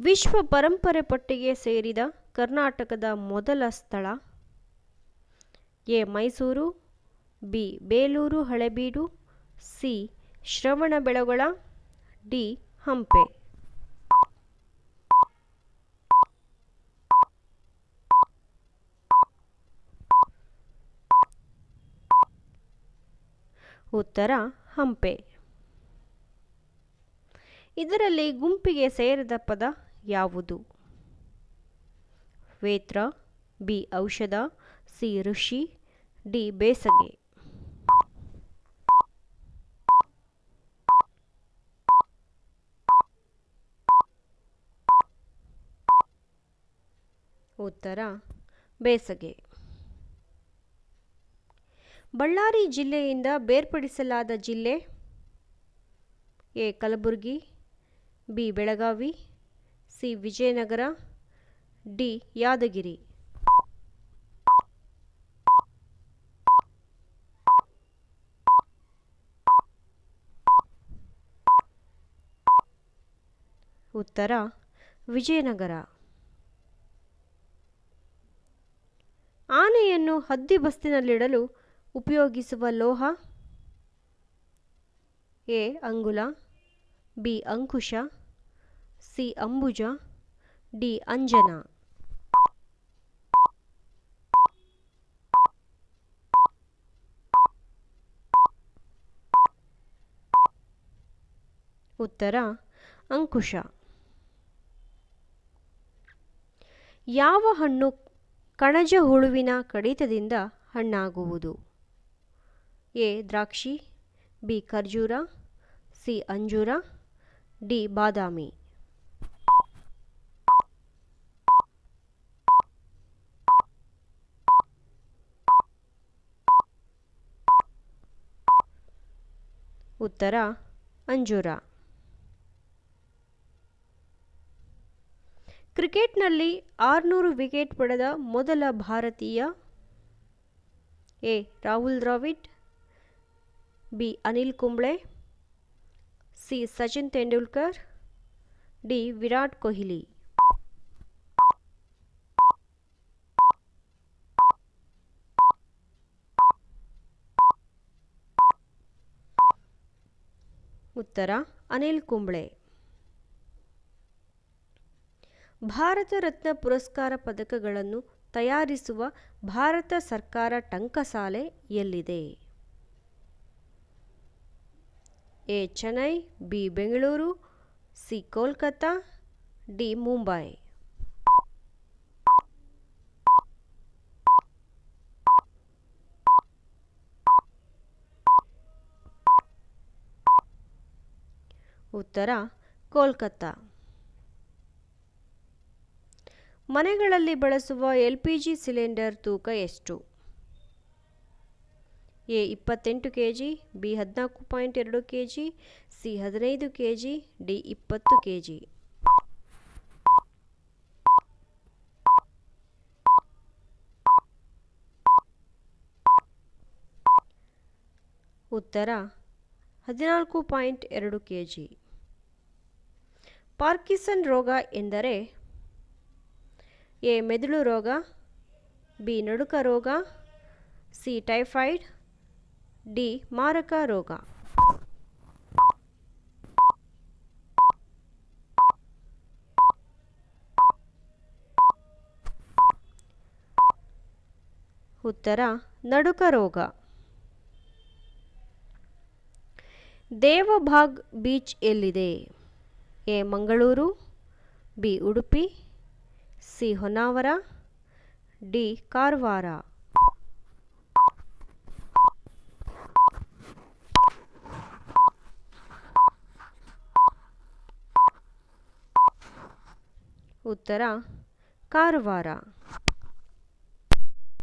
ವಿಶ್ವ ಪರಂಪರೆ ಪಟ್ಟಿಗೆ ಸೇರಿದ ಕರ್ನಾಟಕದ ಮೊದಲ ಸ್ಥಳ A Mysuru, B Belur, Halebidu, C Shravanabelagola D Hampi. ಉತ್ತರ ಹಂಪೆ. ಇದರಲ್ಲಿ ಗುಂಪಿಗೆ ಸೇರಿದ ಪದ ಯಾವುದು? ವೇತ್ರ, ಬಿ ಔಷಧ, ಸಿ ಋಷಿ, ಡಿ ಬೇಸಗೆ. ಉತ್ತರ, ಬೇಸಗೆ. ಬಳ್ಳಾರಿ ಜಿಲ್ಲೆಯಿಂದ ಬೇರ್ಪಡಿಸಲಾದ ಜಿಲ್ಲೆ A Kalaburagi, B Belagavi C Vijayanagara D Yadgir. ಉತ್ತರ ವಿಜಯನಗರ. ಆನೆಯನ್ನು ಹದ್ದಿಬಸ್ತಿನಲ್ಲಿಡಲು ಉಪಯೋಗಿಸುವ ಲೋಹ ಎ ಅಂಗುಲ ಬಿ ಅಂಕುಶ ಸಿ ಅಂಬುಜ, ಡಿ ಅಂಜನಾ. ಉತ್ತರ, ಅಂಕುಶ. ಯಾವ ಹಣ್ಣು ಕಣಜ ಹುಳುವಿನ ಕಡಿತದಿಂದ ಹಣ್ಣಾಗುವುದು? ಎ, ದ್ರಾಕ್ಷಿ, ಬಿ, ಖರ್ಜೂರ, ಸಿ, ಅಂಜೂರ, ಡಿ, ಬಾದಾಮಿ. ಉತ್ತರ, ಅಂಜೂರ. ಕ್ರಿಕೆಟ್ನಲ್ಲಿ ಆರುನೂರು ವಿಕೆಟ್ ಪಡೆದ ಮೊದಲ ಭಾರತೀಯ A. Rahul Dravid, B. Anil Kumble, C. Sachin Tendulkar, D. Virat Kohli. ಉತ್ತರ, ಅನಿಲ್ ಕುಂಬ್ಳೆ. ಭಾರತ ರತ್ನ ಪುರಸ್ಕಾರ ಪದಕಗಳನ್ನು ತಯಾರಿಸುವ ಭಾರತ ಸರ್ಕಾರ ಟಂಕಸಾಲೆ ಎಲ್ಲಿದೆ? A, Chennai, B, Bengaluru, C Kolkata D, Mumbai. ಉತ್ತರ, ಕೋಲ್ಕತ್ತಾ. ಮನೆಗಳಲ್ಲಿ ಬಳಸುವ ಎಲ್ ಪಿ ಜಿ ಸಿಲಿಂಡರ್ ತೂಕ ಎಷ್ಟು? ಎ, ಇಪ್ಪತ್ತೆಂಟು ಕೆ ಜಿ ಬಿ, ಹದಿನಾಲ್ಕು ಪಾಯಿಂಟ್ ಎರಡು ಕೆ ಜಿ ಸಿ, ಹದಿನೈದು ಕೆ ಜಿ ಡಿ, ಇಪ್ಪತ್ತು ಕೆ ಜಿ ಉತ್ತರ, ಹದಿನಾಲ್ಕು ಪಾಯಿಂಟ್ ಎರಡು ಕೆ ಜಿ ಪಾರ್ಕಿಸನ್ ರೋಗ ಎಂದರೆ ಎ, ಮೆದುಳು ರೋಗ, ಬಿ, ನಡುಕ ರೋಗ, ಸಿ, ಟೈಫಾಯ್ಡ್, ಡಿ, ಮಾರಕ ರೋಗ. ಉತ್ತರ, ನಡುಕ ರೋಗ. ದೇವಭಾಗ್ ಬೀಚ್ ಎಲ್ಲಿದೆ? A Mangaluru B Udupi C Honnavar D Karwar. ಉತ್ತರ ಕಾರವಾರ.